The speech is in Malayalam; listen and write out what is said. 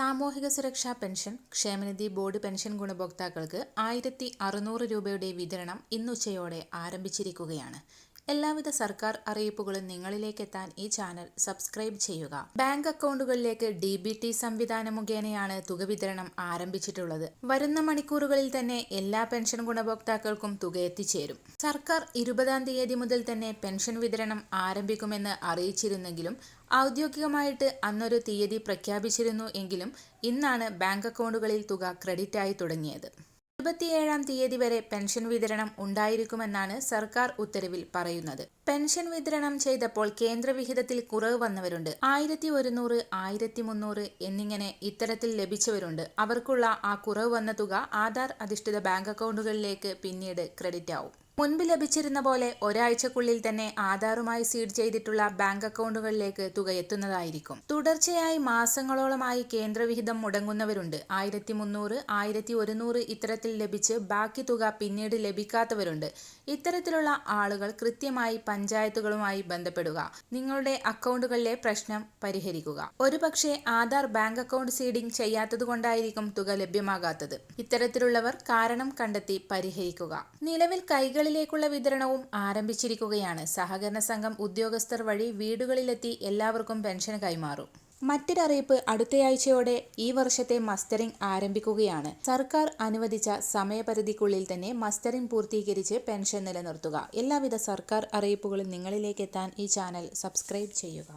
സാമൂഹിക സുരക്ഷാ പെൻഷൻ ക്ഷേമനിധി ബോർഡ് പെൻഷൻ ഗുണഭോക്താക്കൾക്ക് ആയിരത്തി അറുന്നൂറ് രൂപയുടെ വിതരണം ഇന്നുച്ചയോടെ ആരംഭിച്ചിരിക്കുകയാണ്. എല്ലാവിധ സർക്കാർ അറിയിപ്പുകളും നിങ്ങളിലേക്ക് എത്താൻ ഈ ചാനൽ സബ്സ്ക്രൈബ് ചെയ്യുക. ബാങ്ക് അക്കൗണ്ടുകളിലേക്ക് ഡി ബി ടി സംവിധാനം മുഖേനയാണ് തുക വിതരണം ആരംഭിച്ചിട്ടുള്ളത്. വരുന്ന മണിക്കൂറുകളിൽ തന്നെ എല്ലാ പെൻഷൻ ഗുണഭോക്താക്കൾക്കും തുക എത്തിച്ചേരും. സർക്കാർ ഇരുപതാം തീയതി മുതൽ തന്നെ പെൻഷൻ വിതരണം ആരംഭിക്കുമെന്ന് അറിയിച്ചിരുന്നെങ്കിലും ഔദ്യോഗികമായിട്ട് അന്നൊരു തീയതി പ്രഖ്യാപിച്ചിരുന്നു എങ്കിലും ഇന്നാണ് ബാങ്ക് അക്കൗണ്ടുകളിൽ തുക ക്രെഡിറ്റായി തുടങ്ങിയത്. ഇരുപത്തിയേഴാം തീയതി വരെ പെൻഷൻ വിതരണം ഉണ്ടായിരിക്കുമെന്നാണ് സർക്കാർ ഉത്തരവിൽ പറയുന്നത്. പെൻഷൻ വിതരണം ചെയ്തപ്പോൾ കേന്ദ്രവിഹിതത്തിൽ കുറവ് വന്നവരുണ്ട്. ആയിരത്തി ഒരുന്നൂറ് ആയിരത്തി മുന്നൂറ് എന്നിങ്ങനെ ഇത്തരത്തിൽ ലഭിച്ചവരുണ്ട്. അവർക്കുള്ള ആ കുറവ് വന്ന തുക ആധാർ അധിഷ്ഠിത ബാങ്ക് അക്കൗണ്ടുകളിലേക്ക് പിന്നീട് ക്രെഡിറ്റ് ആവും മുൻപ് ലഭിച്ചിരുന്ന പോലെ ഒരാഴ്ചക്കുള്ളിൽ തന്നെ ആധാറുമായി സീഡ് ചെയ്തിട്ടുള്ള ബാങ്ക് അക്കൗണ്ടുകളിലേക്ക് തുക എത്തുന്നതായിരിക്കും. തുടർച്ചയായി മാസങ്ങളോളമായി കേന്ദ്രവിഹിതം മുടങ്ങുന്നവരുണ്ട്. ആയിരത്തി മുന്നൂറ് ആയിരത്തി ഒരുന്നൂറ് ഇത്തരത്തിൽ ലഭിച്ച് ബാക്കി തുക പിന്നീട് ലഭിക്കാത്തവരുണ്ട്. ഇത്തരത്തിലുള്ള ആളുകൾ കൃത്യമായി പഞ്ചായത്തുകളുമായി ബന്ധപ്പെടുക നിങ്ങളുടെ അക്കൗണ്ടുകളിലെ പ്രശ്നം പരിഹരിക്കുക. ഒരുപക്ഷെ ആധാർ ബാങ്ക് അക്കൗണ്ട് സീഡിംഗ് ചെയ്യാത്തതുകൊണ്ടായിരിക്കും തുക ലഭ്യമാകാത്തത്. ഇത്തരത്തിലുള്ളവർ കാരണം കണ്ടെത്തി പരിഹരിക്കുക. നിലവിൽ കൈകളിൽ വീടുകളിലേക്കുള്ള വിതരണവും ആരംഭിച്ചിരിക്കുകയാണ്. സഹകരണ സംഘം ഉദ്യോഗസ്ഥർ വഴി വീടുകളിലെത്തി എല്ലാവർക്കും പെൻഷൻ കൈമാറും. മറ്റൊരറിയിപ്പ് അടുത്തയാഴ്ചയോടെ ഈ വർഷത്തെ മസ്റ്ററിംഗ് ആരംഭിക്കുകയാണ്. സർക്കാർ അനുവദിച്ച സമയപരിധിക്കുള്ളിൽ തന്നെ മസ്റ്ററിംഗ് പൂർത്തീകരിച്ച് പെൻഷൻ നിലനിർത്തുക. എല്ലാവിധ സർക്കാർ അറിയിപ്പുകളും നിങ്ങളിലേക്ക് എത്താൻ ഈ ചാനൽ സബ്സ്ക്രൈബ് ചെയ്യുക.